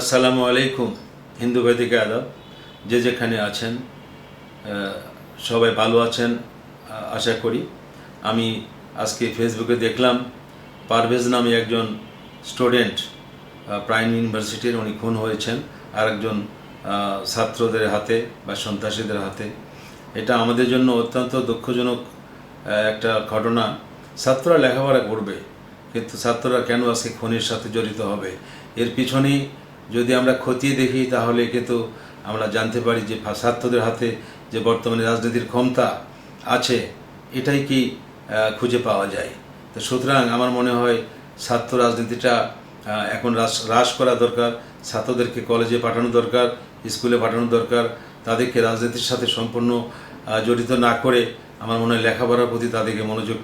আসসালামু আলাইকুম, হিন্দু বৈদিক আদব যে যেখানে আছেন সবাই ভালো আছেন আশা করি। আমি আজকে ফেসবুকে দেখলাম, পারভেজ নামে একজন স্টুডেন্ট প্রাইম ইউনিভার্সিটির উনি খুন হয়েছেন আর একজন ছাত্রদের হাতে বা সন্ত্রাসীদের হাতে। এটা আমাদের জন্য অত্যন্ত দুঃখজনক একটা ঘটনা। ছাত্ররা লেখাপড়া করবে, কিন্তু ছাত্ররা কেন আজকে খুনের সাথে জড়িত হবে? এর পিছনে যদি আমরা খতিয়ে দেখি, তাহলে কিন্তু আমরা জানতে পারি যে ছাত্রদের হাতে যে বর্তমানে রাজনীতির ক্ষমতা আছে, এটাই কি খুঁজে পাওয়া যায়। তো সুতরাং আমার মনে হয় ছাত্র রাজনীতিটা এখন হ্রাস হ্রাস করা দরকার ছাত্রদেরকে কলেজে পাঠানো দরকার, স্কুলে পাঠানো দরকার, তাদেরকে রাজনীতির সাথে সম্পূর্ণ জড়িত না করে আমার মনে হয় লেখাপড়ার প্রতি তাদেরকে মনোযোগ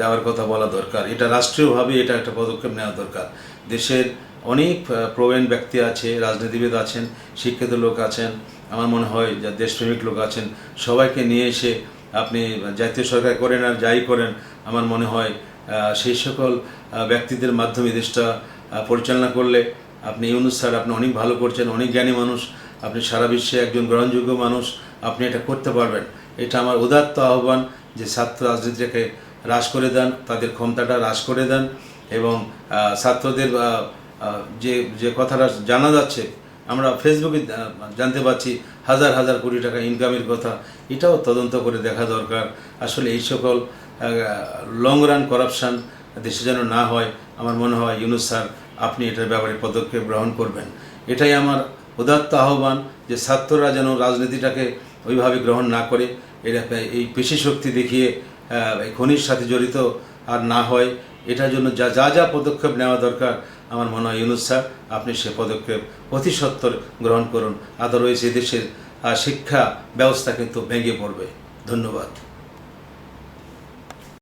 দেওয়ার কথা বলা দরকার। এটা রাষ্ট্রীয়ভাবে এটা একটা পদক্ষেপ নেওয়া দরকার। দেশের অনেক প্রবীণ ব্যক্তি আছে, রাজনীতিবিদ আছেন, শিক্ষিত লোক আছেন, আমার মনে হয় যা দেশপ্রেমিক লোক আছেন, সবাইকে নিয়ে এসে আপনি জাতীয় সরকার করেন আর যাই করেন, আমার মনে হয় সেই সকল ব্যক্তিদের মাধ্যমে দেশটা পরিচালনা করলে আপনি ইউনুস স্যার আপনি অনেক ভালো করছেন, অনেক জ্ঞানী মানুষ, আপনি সারা বিশ্বে একজন গ্রহণযোগ্য মানুষ, আপনি এটা করতে পারবেন। এটা আমার উদাত্ত আহ্বান যে ছাত্র রাজনীতিটাকে হ্রাস করে দেন, তাদের ক্ষমতাটা হ্রাস করে দেন এবং ছাত্রদের যে যে কথাটা জানা যাচ্ছে, আমরা ফেসবুকে জানতে পারছি, হাজার হাজার কোটি টাকা ইনকামের কথা। এটাও তদন্ত করে দেখা দরকার। আসলে এই সকল লং রান করাপশান দেশে যেন না হয়, আমার মনে হয় ইউনুস স্যার, আপনি এটার ব্যাপারে পদক্ষেপ গ্রহণ করবেন। এটাই আমার উদাত্ত আহ্বান যে ছাত্ররা যেন রাজনীতিটাকে ওইভাবে গ্রহণ না করে। এটা এই পেশি শক্তি দেখিয়ে খনির সাথে জড়িত আর না হয় এটার জন্য যা যা যা পদক্ষেপ নেওয়া দরকার, আমার মনে হয় ইউনুস স্যার, আপনি সে পদক্ষেপ অতি সত্তর গ্রহণ করুন। আদারওয়াইজ এদেশের শিক্ষা ব্যবস্থা কিন্তু ভেঙে পড়বে। ধন্যবাদ।